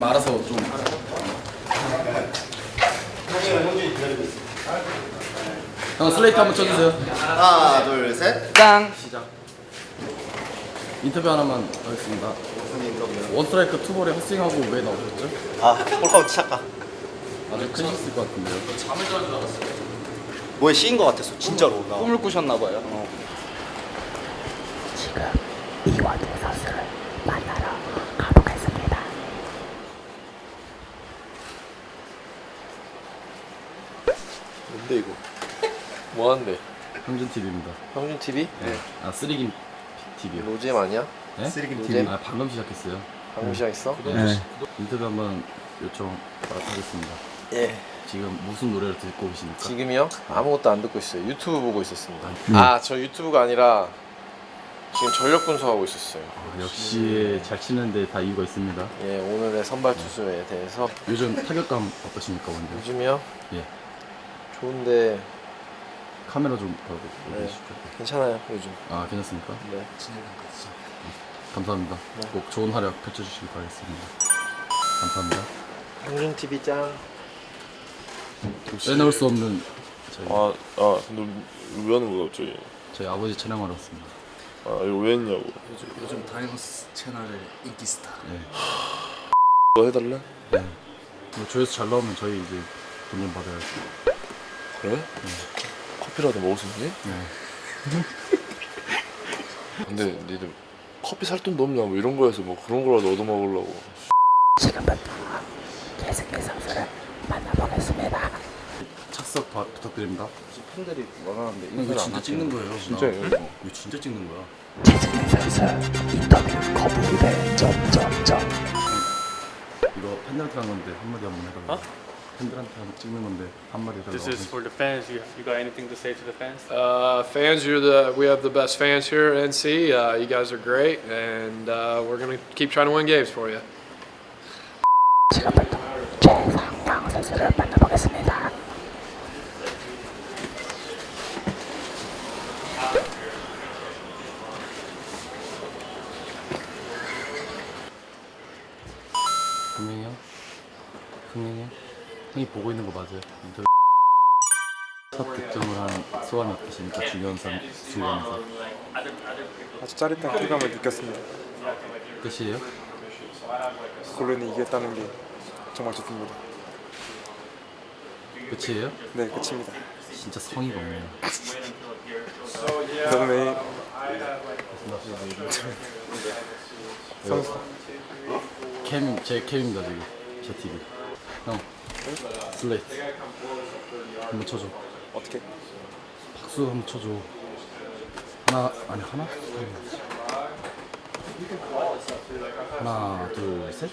알아서 좀. 형 슬레이트 한번 쳐주세요. 하나 둘 셋. 짱. 시작. 인터뷰 하나만 하겠습니다. 무슨 인터뷰요? 원스트라이크 투볼에 헛스윙하고 왜 나오셨죠? 아 홀카운트 착각 아주 크셨을 것 같은데요. 뭐에 씌인 것 같았어 진짜로. 나 꿈을 꾸셨나 봐요. 지금 이원희 선수를 만나러 가보겠습니다. 뭔데 이거? 뭐 하는데? 형준 TV입니다 형준 TV? 아 쓰리김 TV요 노잼 아니야? 네? 쓰리김 TV. 아 방금 시작했어요 방금 시작했어? 네. 인터뷰 한번 요청 하겠습니다 예. 지금 무슨 노래를 듣고 계십니까? 지금이요? 아무것도 안 듣고 있어요. 유튜브 보고 있었습니다. 음. 아, 저 유튜브가 아니라 지금 전력 분석하고 있었어요. 아, 역시 잘 치는데 다 이유가 있습니다 예, 오늘의 선발 투수에 대해서 요즘 타격감 어떠십니까 원래? 요즘이요? 예 좋은데 카메라 좀 봐도 네. 괜찮아요, 요즘. 아 괜찮습니까? 네. 감사합니다 네. 꼭 좋은 활약 펼쳐주시길 바라겠습니다 감사합니다 형준 TV 짱. 빼놓을 수 없는 저희, 아, 아, 근데 왜 하는 거야, 갑자기? 저희 아버지 촬영하러 왔습니다 아, 이거 왜 했냐고. 요즘 다이너스 채널의 인기 스타. 네. 너 해달래? 네. 뭐 조회수 잘 나오면 저희 이제 돈 좀 받아야죠 그래? 커피라도 먹을 수 있니? 네. 근데 니들 커피 살 돈도 없냐, 뭐 이런 거에서 뭐 그런 거라도 얻어 먹으려고. 지금부터 계승기 선수를 만나보겠습니다. 착석 바, 부탁드립니다 팬들이 원하는데 형 이거 진짜 찍는 거예요 진짜예요, 나. 이거. 이거 진짜 찍는 거야 계승기 선수 인터뷰 거부대 점점점. 이거 팬들한테 한 건데 한마디 한번 해달라 고 팬들한테 한 찍는 건데 한마디 해달라고 This is for the fans. You, you got anything to say to the fans? Uh, fans, you're the we have the best fans here at NC. Uh, you guys are great, and uh, we're gonna keep trying to win games for you. 지금부터 최상양 선수를 만나보겠습니다. 분명히 형? 분명히 형? 형이 보고 있는 거 맞아요? 인터뷰 첫 득점을 한 소감이 어떠십니까? 중요한 수감에서 아주 짜릿한 쾌감을 느꼈습니다. 끝이에요? 골론이 이겼다는 게 정말 좋습니다. 끝이에요? 네, 끝입니다. 진짜 성의가 없네요 그다음에 선수 캠, 제 캠입니다 지금 제 TV 형 슬레이트 한번 쳐줘 어떻게? 박수 한번 쳐줘 하나 아니 하나? 하나 둘셋